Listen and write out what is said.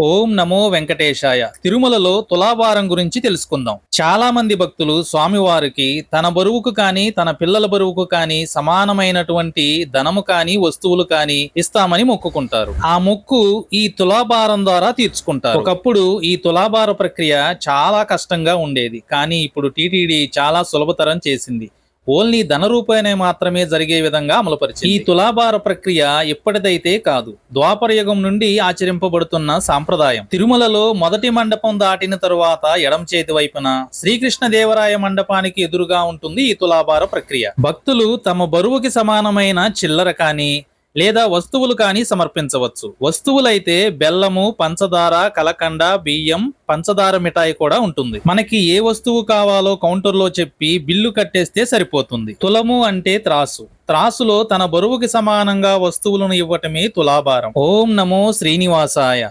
ఓం నమో వెంకటేశాయ. తిరుమలలో తులాభారం గురించి తెలుసుకుందాం. చాలా మంది భక్తులు స్వామివారికి తన బరువుకు కానీ తన పిల్లల బరువుకు కానీ సమానమైనటువంటి ధనము కానీ వస్తువులు కానీ ఇస్తామని మొక్కుకుంటారు. ఆ మొక్కు ఈ తులాభారం ద్వారా తీర్చుకుంటారు. ఒకప్పుడు ఈ తులాభార ప్రక్రియ చాలా కష్టంగా ఉండేది. కానీ ఇప్పుడు టీటీడీ చాలా సులభతరం చేసింది. ఓన్లీ ధన రూపాయనే మాత్రమే జరిగే విధంగా అమలుపరిచింది. ఈ తులాభార ప్రక్రియ ఇప్పటిదైతే కాదు ద్వాపరయుగం నుండి ఆచరింపబడుతున్న సాంప్రదాయం. తిరుమలలో మొదటి మండపం దాటిన తరువాత ఎడం చేతి వైపున శ్రీకృష్ణ దేవరాయ మండపానికి ఎదురుగా ఉంటుంది ఈ తులాభార ప్రక్రియ. భక్తులు తమ బరువుకి సమానమైన చిల్లర కానీ లేదా వస్తువులు కానీ సమర్పించవచ్చు. వస్తువులైతే బెల్లము పంచదార కలకండ బియ్యం పంచదార మిఠాయి కూడా ఉంటుంది. మనకి ఏ వస్తువు కావాలో కౌంటర్లో చెప్పి బిల్లు కట్టేస్తే సరిపోతుంది. తులము అంటే త్రాసు. త్రాసులో తన బరువుకి సమానంగా వస్తువులను ఇవ్వటమే తులాభారం. ఓం నమో శ్రీనివాసాయ.